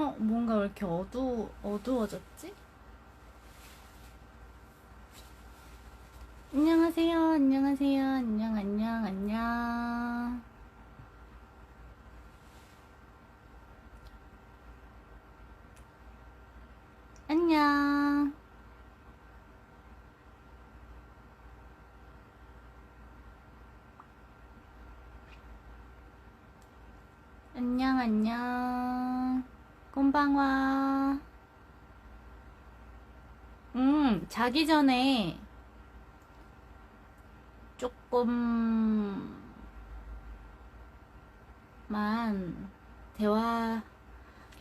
어, 뭔가 왜 이렇게 어두, 어두워졌지? 안녕하세요, 안녕하세요, 안녕, 안녕, 안녕. 안녕. 안녕, 안녕. 꼼방와. 음, 자기 전에 조금만 대화를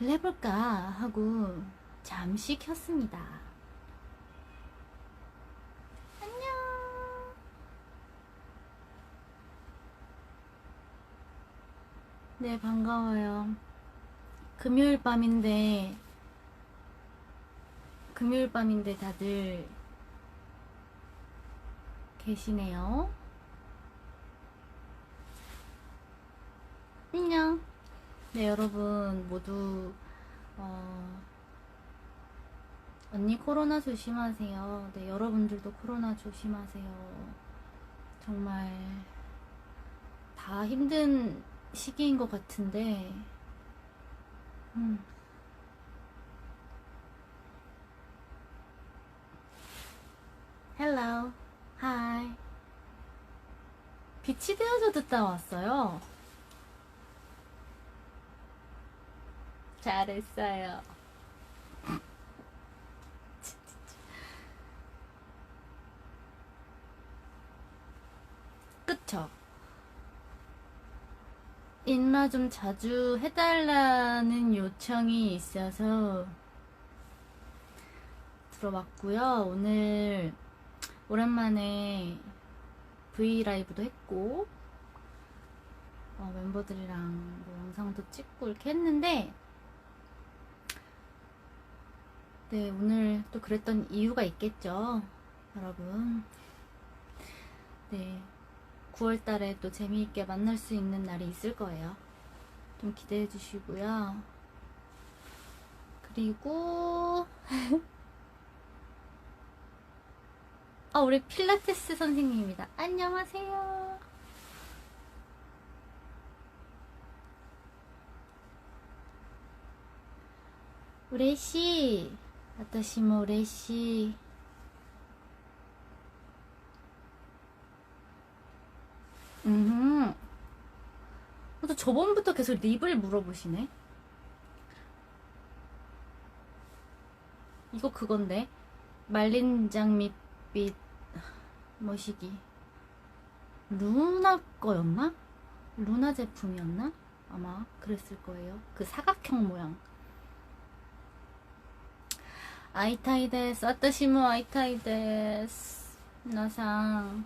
해볼까 하고 잠시 켰습니다. 안녕. 네, 반가워요. 금요일 밤인데, 금요일 밤인데 다들 계시네요. 안녕. 네, 여러분 모두 어, 언니 코로나 조심하세요. 네, 여러분들도 코로나 조심하세요. 정말 다 힘든 시기인 것 같은데, 음. 헬로, 하이. 빛이 되어서 듣다 왔어요. 잘했어요. 그쵸? 인라 좀 자주 해달라는 요청이 있어서 들어봤고요. 오늘 오랜만에 브이라이브도 했고 어, 멤버들이랑 뭐 영상도 찍고 이렇게 했는데 네 오늘 또 그랬던 이유가 있겠죠 여러분 네 9월 달에 또 재미있게 만날 수 있는 날이 있을 거예요 좀 기대해 주시고요 그리고 아, 우리 필라테스 선생님입니다. 안녕하세요. 우레시, 私も 우레시. 음. 또 저번부터 계속 립을 물어보시네. 이거 그건데. 말린 장미빛 머시기. 루나 거였나? 루나 제품이었나? 아마 그랬을 거예요. 그 사각형 모양. 아이타이데스, 아타시모 아이타이데스, 나상.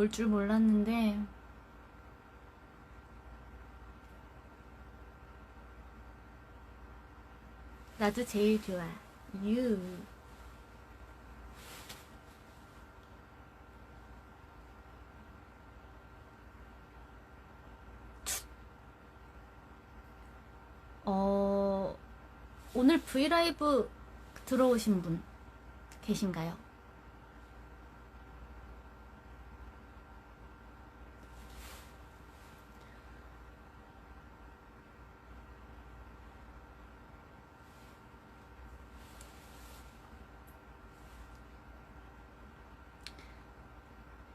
올 줄 몰랐는데 나도 제일 좋아. 유. 어, 오늘 브이라이브 들어오신 분 계신가요?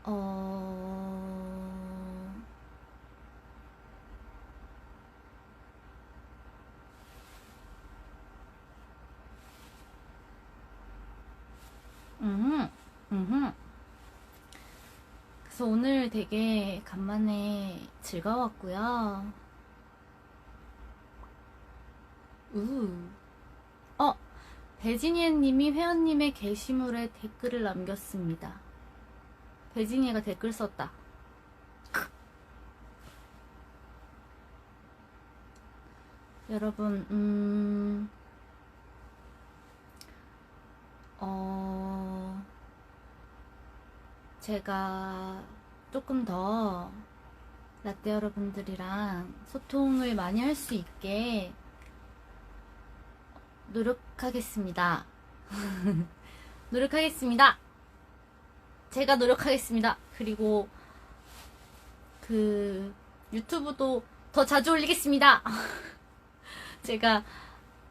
어. 그래서 오늘 되게 간만에 즐거웠고요. 우. 배진예님이 회원님의 게시물에 댓글을 남겼습니다. 배진예가 댓글 썼다. 여러분, 음, 어, 제가 조금 더 라떼 여러분들이랑 소통을 많이 할 수 있게 노력하겠습니다. 노력하겠습니다. 제가 노력하겠습니다. 그리고 그 유튜브도 더 자주 올리겠습니다. 제가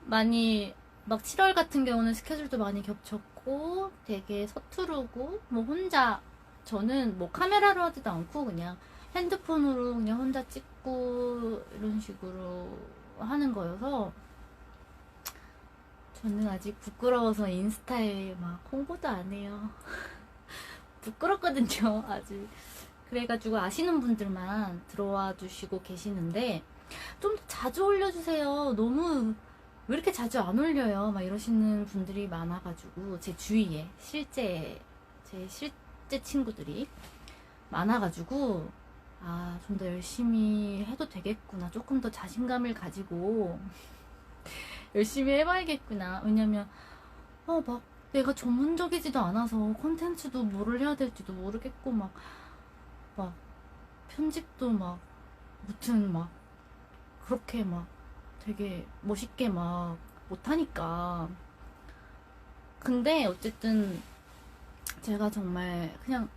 많이 막 7월 같은 경우는 스케줄도 많이 겹쳤고 되게 서투르고 뭐 혼자 저는 뭐 카메라로 하지도 않고 그냥 핸드폰으로 그냥 혼자 찍고 이런 식으로 하는 거여서 저는 아직 부끄러워서 인스타에 막 홍보도 안 해요. 부끄럽거든요, 아직. 그래가지고 아시는 분들만 들어와 주시고 계시는데 좀더 자주 올려주세요. 너무 왜 이렇게 자주 안 올려요? 막 이러시는 분들이 많아가지고 제 주위에 실제 제 실제 친구들이 많아가지고 아 좀 더 열심히 해도 되겠구나. 조금 더 자신감을 가지고 열심히 해봐야겠구나. 왜냐면 어막 내가 전문적이지도 않아서 콘텐츠도 뭐를 해야 될지도 모르겠고 막 막 편집도 막 무튼 막 그렇게 막 되게 멋있게 막 못하니까 근데 어쨌든 제가 정말 그냥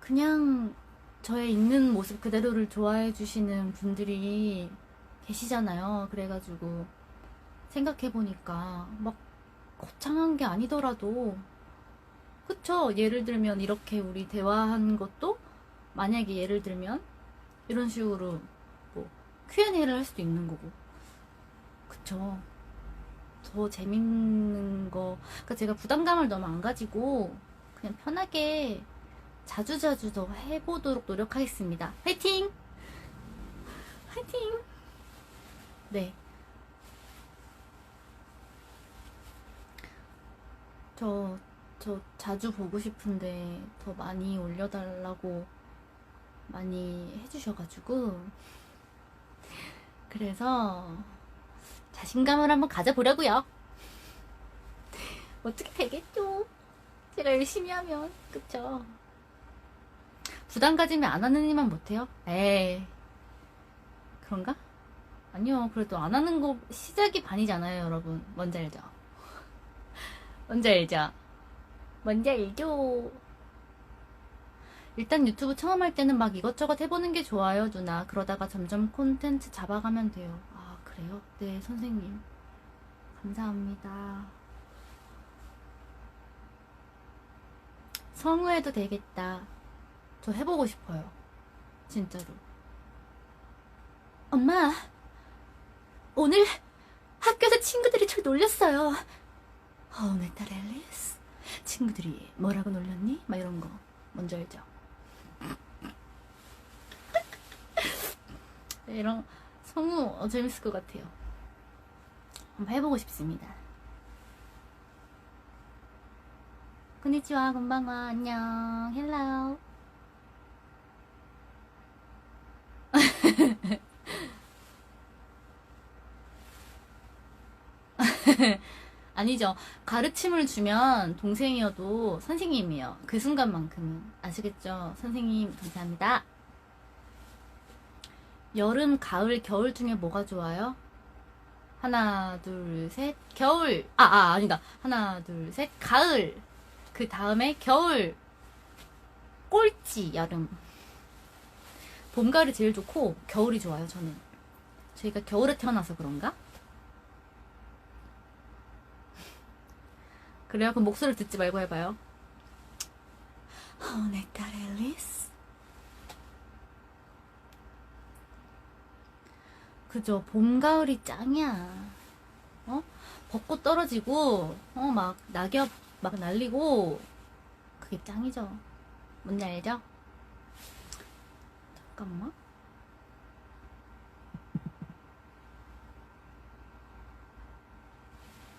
그냥 저의 있는 모습 그대로를 좋아해 주시는 분들이 계시잖아요. 그래가지고 생각해보니까 막 거창한 게 아니더라도 그쵸? 예를 들면 이렇게 우리 대화한 것도 만약에 예를 들면 이런 식으로 뭐 Q&A를 할 수도 있는 거고 그쵸? 더 재밌는 거 그러니까 제가 부담감을 너무 안 가지고 그냥 편하게 자주자주 더 해보도록 노력하겠습니다. 화이팅! 화이팅! 네. 저, 저 자주 보고 싶은데 더 많이 올려달라고 많이 해주셔가지고. 그래서 자신감을 한번 가져보려고요. 어떻게 되겠죠? 제가 열심히 하면, 그쵸? 부담 가지면 안 하는 일만 못해요? 에이. 그런가? 아니요. 그래도 안 하는 거 시작이 반이잖아요, 여러분. 뭔지 알죠? 뭔지 알죠? 뭔지 알죠? 일단 유튜브 처음 할 때는 막 이것저것 해보는 게 좋아요, 누나. 그러다가 점점 콘텐츠 잡아가면 돼요. 아, 그래요? 네, 선생님. 감사합니다. 성우해도 되겠다. 저 해보고 싶어요. 진짜로. 엄마, 오늘 학교에서 친구들이 절 놀렸어요. 어, 내 딸 앨리스. 친구들이 뭐라고 놀렸니? 막 이런 거. 뭔지 알죠? 네, 이런 성우 어, 재밌을 것 같아요. 한번 해보고 싶습니다. konnichiwa, konbanwa, 안녕, 헬로. 아니죠. 가르침을 주면 동생이어도 선생님이에요. 그 순간만큼은. 아시겠죠? 선생님, 감사합니다. 여름, 가을, 겨울 중에 뭐가 좋아요? 하나, 둘, 셋. 겨울! 아, 아, 아니다. 하나, 둘, 셋. 가을! 그 다음에 겨울! 꼴찌, 여름. 봄, 가을이 제일 좋고, 겨울이 좋아요, 저는. 저희가 겨울에 태어나서 그런가? 그래요? 그럼 목소리를 듣지 말고 해봐요. 딸 앨리스. 그죠. 봄, 가을이 짱이야. 어? 벚꽃 떨어지고, 어, 막, 낙엽 막 날리고, 그게 짱이죠. 뭔지 알죠? 잠깐만.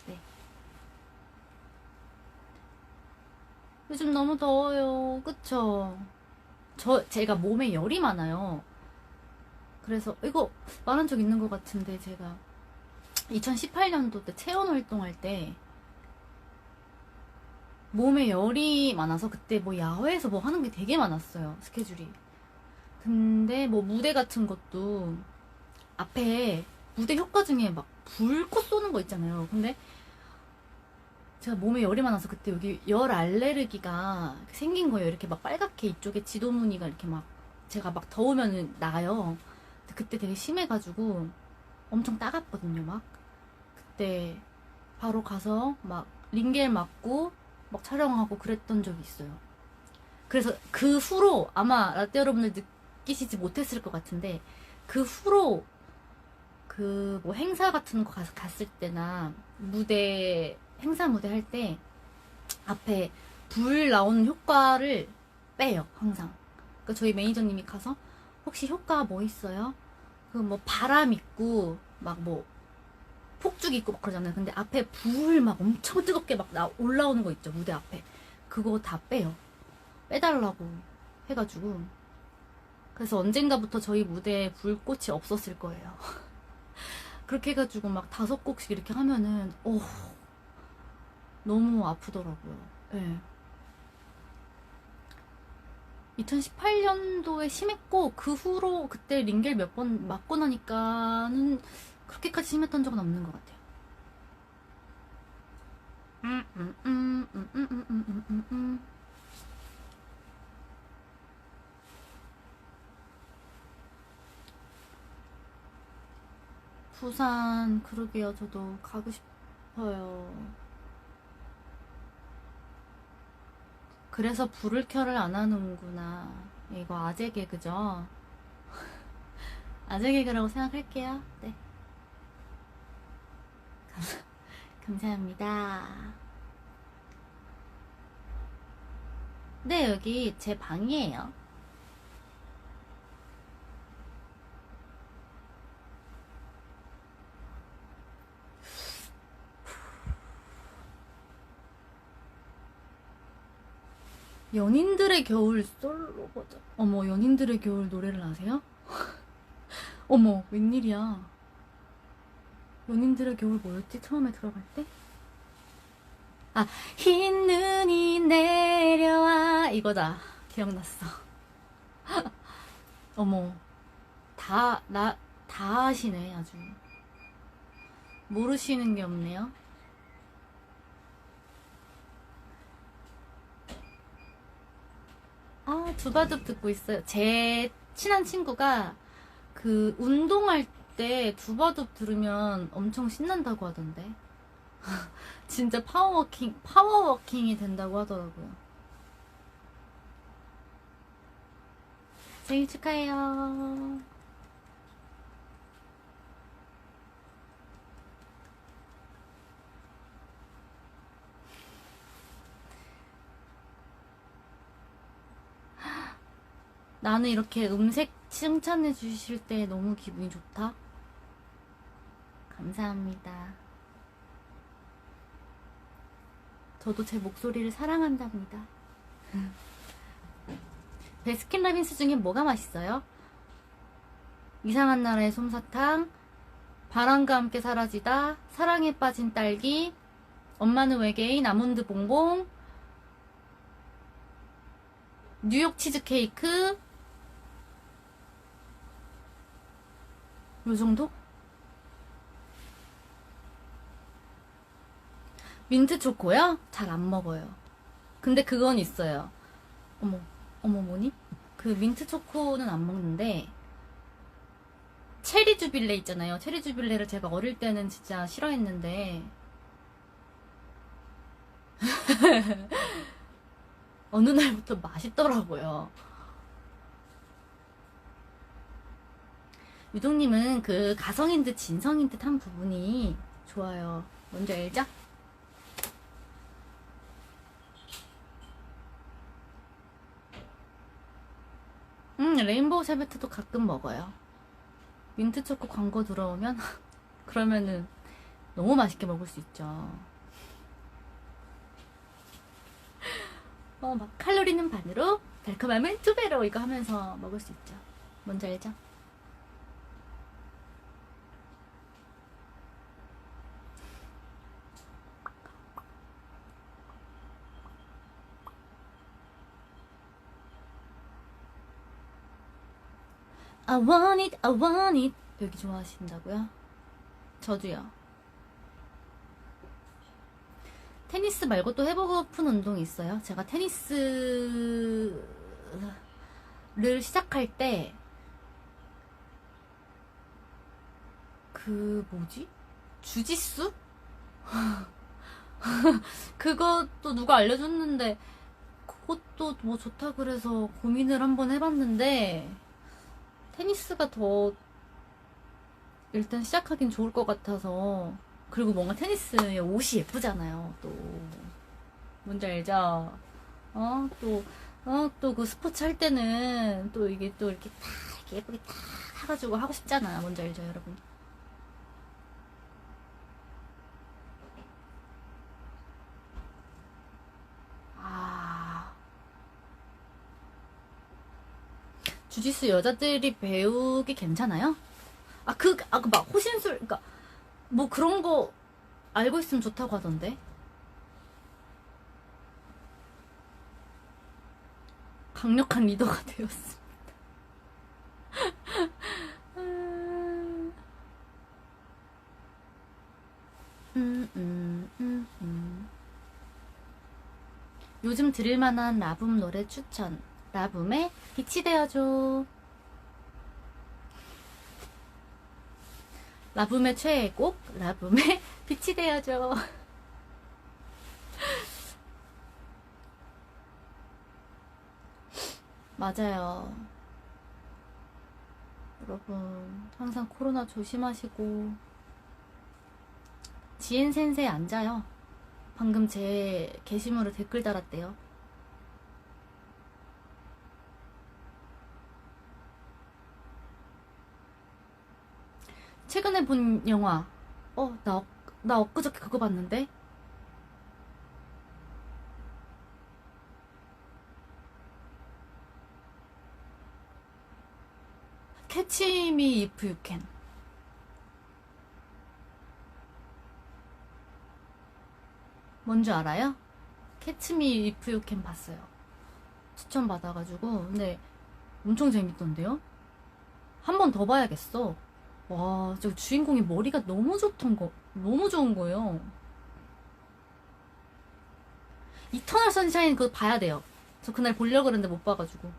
네. 요즘 너무 더워요. 그쵸? 저, 제가 몸에 열이 많아요. 그래서, 이거 말한 적 있는 것 같은데, 제가 2018년도 때 체온 활동할 때 몸에 열이 많아서 그때 뭐 야외에서 뭐 하는 게 되게 많았어요. 스케줄이. 근데 뭐 무대 같은 것도 앞에 무대 효과 중에 막 불꽃 쏘는 거 있잖아요. 근데 제가 몸에 열이 많아서 그때 여기 열 알레르기가 생긴 거예요. 이렇게 막 빨갛게 이쪽에 지도 무늬가 이렇게 막 제가 막 더우면 나요. 그때 되게 심해가지고 엄청 따갑거든요. 막 그때 바로 가서 막 링겔 맞고 막 촬영하고 그랬던 적이 있어요. 그래서 그 후로 아마 라떼 여러분들 느끼시지 못했을 것 같은데 그 후로 그 뭐 행사 같은 거 가서 갔을 때나 무대 행사 무대 할 때 앞에 불 나오는 효과를 빼요 항상. 그 저희 매니저님이 가서 혹시 효과 뭐 있어요? 그 뭐 바람 있고 막 뭐 폭죽 있고 막 그러잖아요. 근데 앞에 불 막 엄청 뜨겁게 막 나 올라오는 거 있죠 무대 앞에 그거 다 빼요. 빼달라고 해가지고 그래서 언젠가부터 저희 무대에 불꽃이 없었을 거예요. 그렇게 해가지고 막 다섯 곡씩 이렇게 하면은 오 너무 아프더라고요. 예. 2018년도에 심했고 그 후로 그때 링겔 몇 번 맞고 나니까는 그렇게까지 심했던 적은 없는 것 같아요. 부산 그러게요. 저도 가고 싶어요. 그래서 불을 켜를 안 하는구나. 이거 아재 개그죠? 아재 개그라고 생각할게요. 네. 감, 감사합니다. 네, 여기 제 방이에요. 연인들의 겨울 솔로 버전. 어머, 연인들의 겨울 노래를 아세요? 어머, 웬일이야. 연인들의 겨울 뭐였지? 처음에 들어갈 때? 아, 흰 눈이 내려와. 이거다. 기억났어. 어머, 다, 나, 다 아시네, 아주. 모르시는 게 없네요. 아, 두바둑 듣고 있어요. 제 친한 친구가 그 운동할 때 두바둑 들으면 엄청 신난다고 하던데. 진짜 파워워킹, 파워워킹이 된다고 하더라고요. 생일 축하해요. 나는 이렇게 음색 칭찬해 주실 때 너무 기분이 좋다. 감사합니다. 저도 제 목소리를 사랑한답니다. 베스킨라빈스 중에 뭐가 맛있어요? 이상한 나라의 솜사탕, 바람과 함께 사라지다, 사랑에 빠진 딸기, 엄마는 외계인, 아몬드 봉봉, 뉴욕 치즈케이크, 요 정도? 민트 초코요? 잘 안 먹어요. 근데 그건 있어요. 어머, 어머, 뭐니? 그 민트 초코는 안 먹는데, 체리 주빌레 있잖아요. 체리 주빌레를 제가 어릴 때는 진짜 싫어했는데, 어느 날부터 맛있더라고요. 유동님은 그 가성인 듯 진성인 듯 한 부분이 좋아요. 뭔지 알죠? 음, 레인보우 샤베트도 가끔 먹어요. 민트 초코 광고 들어오면 그러면은 너무 맛있게 먹을 수 있죠. 어, 막 칼로리는 반으로 달콤함은 두 배로 이거 하면서 먹을 수 있죠. 뭔지 알죠? I want it, I want it. 여기 좋아하신다고요? 저도요. 테니스 말고 또 해보고픈 운동이 있어요. 제가 테니스를 시작할 때, 그, 뭐지? 주짓수? 그것도 누가 알려줬는데, 그것도 뭐 좋다 그래서 고민을 한번 해봤는데, 테니스가 더 일단 시작하긴 좋을 것 같아서 그리고 뭔가 테니스의 옷이 예쁘잖아요 또 뭔지 알죠? 어? 또 어? 또 그 스포츠 할 때는 또 이게 또 이렇게 다 이렇게 예쁘게 다 해가지고 하고 싶잖아요 뭔지 알죠 여러분? 주짓수 여자들이 배우기 괜찮아요? 아, 그, 아, 그 막 호신술, 그니까, 뭐 그런 거 알고 있으면 좋다고 하던데. 강력한 리더가 되었습니다. 음, 음, 음, 음. 요즘 들을 만한 라붐 노래 추천. 라붐의 빛이 되어줘. 라붐의 최애 곡, 라붐의 빛이 되어줘. 맞아요. 여러분, 항상 코로나 조심하시고, 지엔 센세 앉아요. 방금 제 게시물에 댓글 달았대요. 최근에 본 영화. 어, 나, 엊- 나 엊그저께 그거 봤는데? 캐치 미 이프 유 캔. 뭔지 알아요? 캐치 미 이프 유캔 봤어요. 추천 받아가지고. 근데 엄청 재밌던데요? 한 번 더 봐야겠어. 와, 저 주인공이 머리가 너무 좋던 거, 너무 좋은 거예요. 이터널 선샤인 그거 봐야 돼요. 저 그날 보려고 그랬는데 못 봐가지고.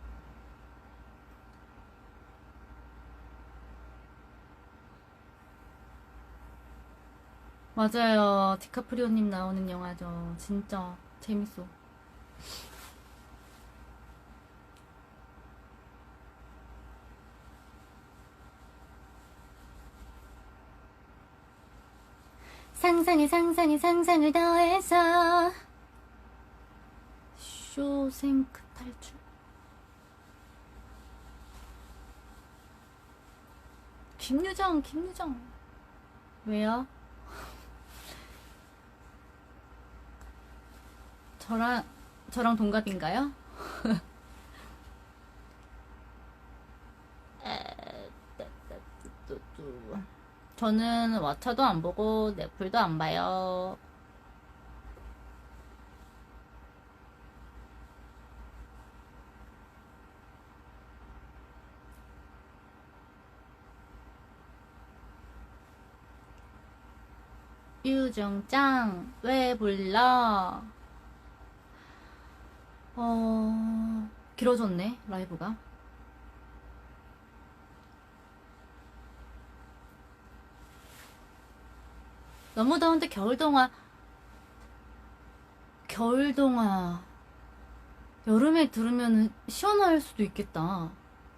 맞아요. 디카프리오님 나오는 영화죠. 진짜 재밌어. 상상에 상상에 상상을 더해서 쇼생크 탈출 김유정 김유정 왜요? 저랑 저랑 동갑인가요? 저는 왓챠도 안 보고 넷플도 안 봐요. 유정짱, 왜 불러? 어, 길어졌네, 라이브가. 너무 더운데 겨울 동화 겨울 동화 여름에 들으면 시원할 수도 있겠다.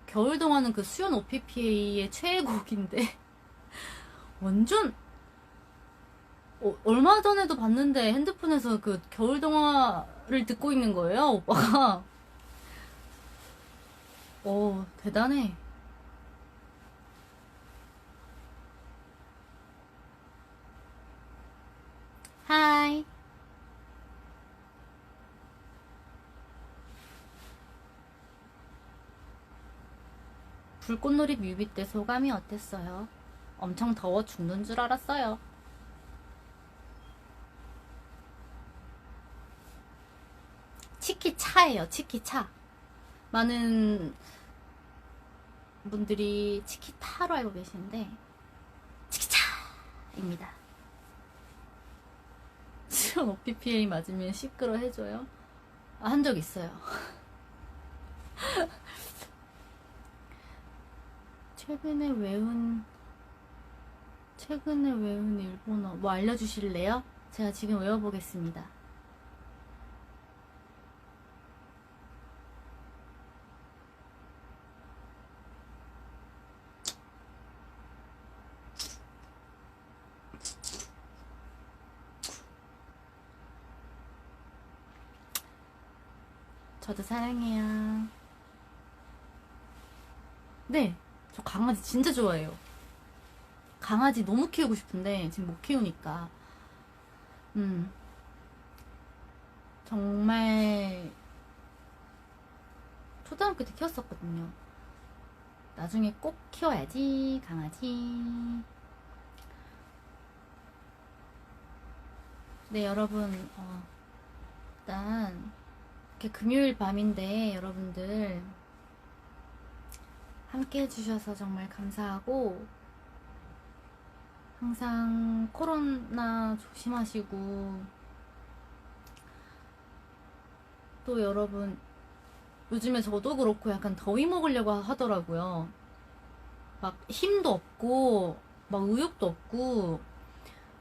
겨울 동화는 그 수연 OPPA의 최애곡인데 완전 어, 얼마 전에도 봤는데 핸드폰에서 그 겨울 동화를 듣고 있는 거예요, 오빠가. 어, 대단해. 拜。불꽃놀이 뮤비 때 소감이 어땠어요? 엄청 더워 죽는 줄 알았어요. 치키 차예요, 치키 차. 많은 분들이 치키 타로 알고 계시는데, 치키 차입니다. 수영 OPPA 맞으면 시끄러 해줘요? 아, 한 적 있어요. 최근에 외운 최근에 외운 일본어 뭐 알려주실래요? 제가 지금 외워보겠습니다. 저도 사랑해요. 네, 저 강아지 진짜 좋아해요. 강아지 너무 키우고 싶은데 지금 못 키우니까. 음. 정말 초등학교 때 키웠었거든요. 나중에 꼭 키워야지, 강아지. 네, 여러분, 어, 일단, 이렇게 금요일 밤인데, 여러분들, 함께 해주셔서 정말 감사하고, 항상 코로나 조심하시고, 또 여러분, 요즘에 저도 그렇고 약간 더위 먹으려고 하더라고요. 막 힘도 없고, 막 의욕도 없고,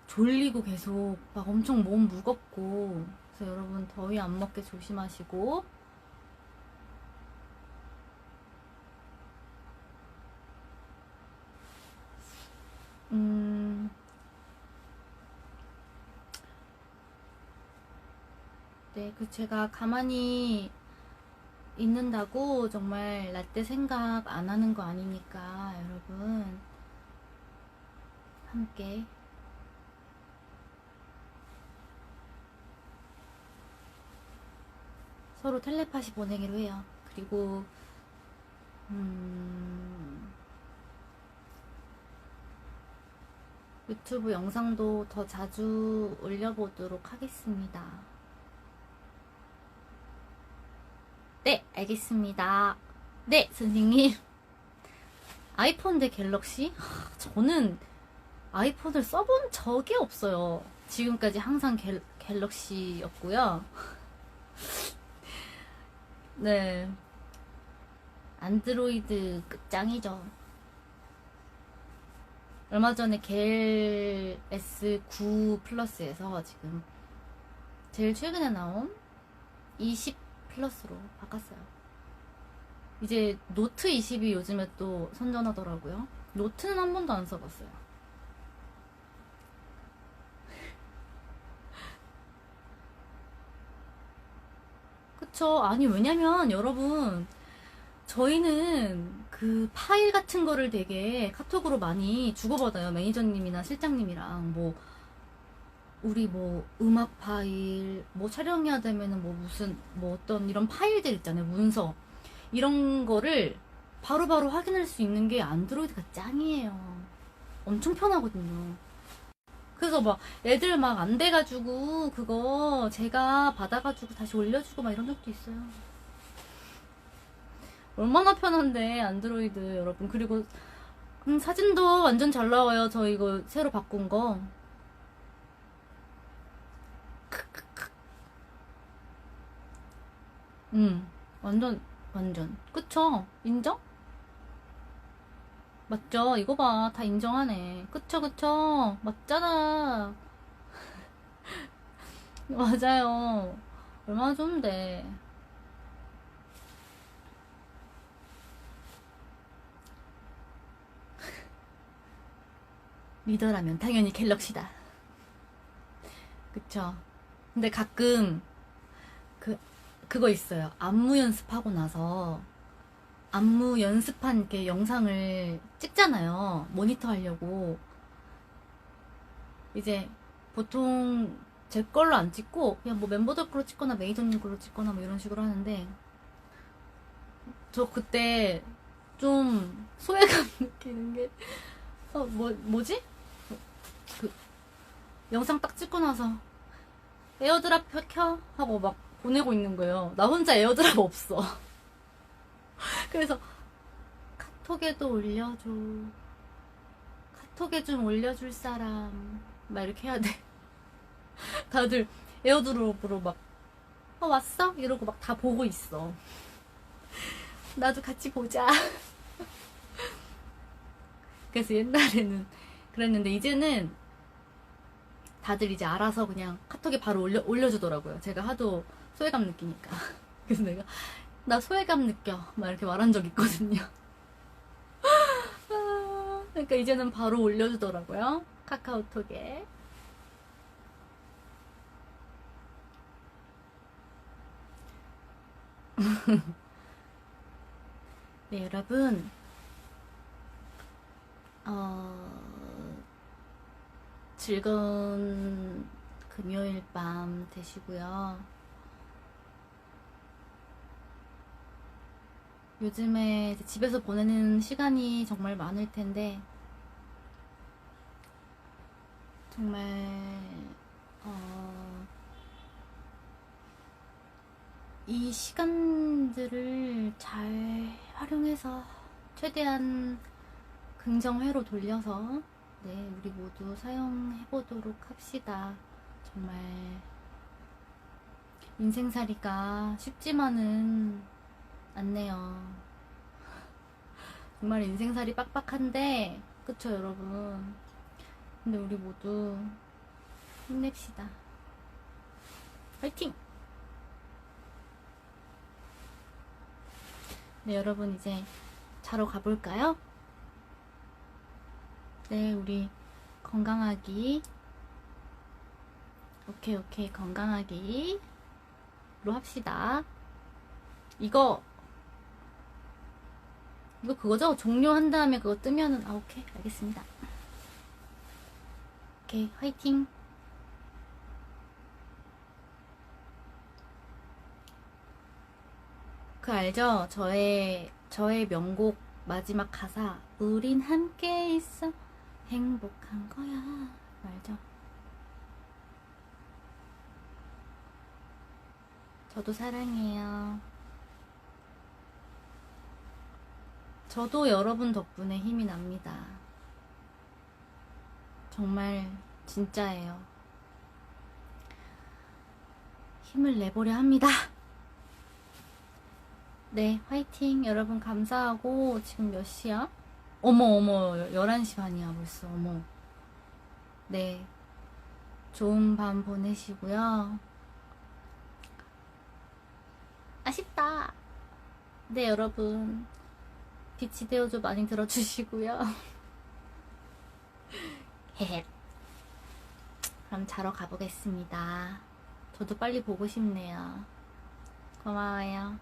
졸리고 계속 막 엄청 몸 무겁고, 그래서 여러분 더위 안 먹게 조심하시고, 음, 네, 그 제가 가만히 있는다고 정말 라떼 생각 안 하는 거 아니니까 여러분 함께 서로 텔레파시 보내기로 해요. 그리고 음, 유튜브 영상도 더 자주 올려보도록 하겠습니다. 네, 알겠습니다. 네, 선생님. 아이폰 대 갤럭시? 하, 저는 아이폰을 써본 적이 없어요. 지금까지 항상 갤, 갤럭시였고요. 네. 안드로이드 끝장이죠. 얼마 전에 갤 S9 플러스에서 지금 제일 최근에 나온 20 플러스로 바꿨어요. 이제 노트 20이 요즘에 또 선전하더라고요. 노트는 한 번도 안 써봤어요. 그쵸. 아니, 왜냐면 여러분, 저희는 그 파일 같은 거를 되게 카톡으로 많이 주고받아요. 매니저님이나 실장님이랑 뭐 우리 뭐 음악 파일, 뭐 촬영해야 되면은 뭐 무슨 뭐 어떤 이런 파일들 있잖아요. 문서. 이런 거를 바로바로 확인할 수 있는 게 안드로이드가 짱이에요. 엄청 편하거든요. 그래서 막 애들 막 안 돼가지고 그거 제가 받아가지고 다시 올려주고 막 이런 적도 있어요. 얼마나 편한데 안드로이드 여러분 그리고 음, 사진도 완전 잘 나와요 저 이거 새로 바꾼 거. 음 완전 완전 그쵸 인정? 맞죠? 이거 봐. 다 인정하네. 그쵸 그쵸? 맞잖아. 맞아요. 얼마나 좋은데. 리더라면 당연히 갤럭시다. 그쵸. 근데 가끔, 그, 그거 있어요. 안무 연습하고 나서, 안무 연습한 이렇게 영상을 찍잖아요. 모니터 하려고. 이제, 보통, 제 걸로 안 찍고, 그냥 뭐 멤버들 걸로 찍거나 매니저님 걸로 찍거나 뭐 이런 식으로 하는데, 저 그때, 좀 소외감 느끼는 게, 어, 뭐, 뭐지? 그, 영상 딱 찍고 나서, 에어드랍 켜? 하고 막 보내고 있는 거예요. 나 혼자 에어드랍 없어. 그래서, 카톡에도 올려줘. 카톡에 좀 올려줄 사람. 막 이렇게 해야 돼. 다들 에어드롭으로 막, 어, 왔어? 이러고 막 다 보고 있어. 나도 같이 보자. 그래서 옛날에는 그랬는데 이제는 다들 이제 알아서 그냥 카톡에 바로 올려, 올려주더라고요. 제가 하도 소외감 느끼니까. 그래서 내가 나 소외감 느껴. 막 이렇게 말한 적 있거든요. 아, 그러니까 이제는 바로 올려주더라고요. 카카오톡에. 네, 여러분. 어, 즐거운 금요일 밤 되시고요. 요즘에 집에서 보내는 시간이 정말 많을 텐데, 정말, 어, 이 시간들을 잘 활용해서 최대한 긍정회로 돌려서 네, 우리 모두 사용해 보도록 합시다. 정말 인생살이가 쉽지만은 않네요. 정말 인생살이 빡빡한데 그쵸 여러분? 근데 우리 모두 힘냅시다. 화이팅! 네, 여러분 이제 자러 가볼까요? 네, 우리 건강하기. 오케이, 오케이, 건강하기로 합시다. 이거, 이거 그거죠? 종료한 다음에 그거 뜨면은, 아, 오케이, 알겠습니다. 오케이, 화이팅! 그 알죠? 저의 저의 명곡 마지막 가사 우린 함께 있어 행복한 거야 알죠? 저도 사랑해요. 저도 여러분 덕분에 힘이 납니다. 정말 진짜예요. 힘을 내보려 합니다. 네, 화이팅. 여러분 감사하고 지금 몇 시야? 어머 어머 11시 반이야 벌써. 어머. 네. 좋은 밤 보내시고요. 아쉽다. 네, 여러분. 빛이 되어줘 많이 들어주시고요. 헤헤. 그럼 자러 가보겠습니다. 저도 빨리 보고 싶네요. 고마워요.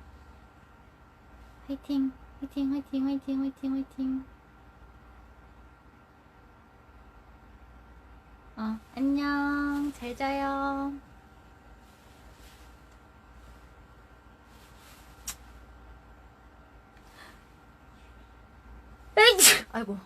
화이팅, 화이팅, 화이팅, 화이팅, 화이팅, 화이팅. 어, 안녕. 잘 자요. 에이! 아이고.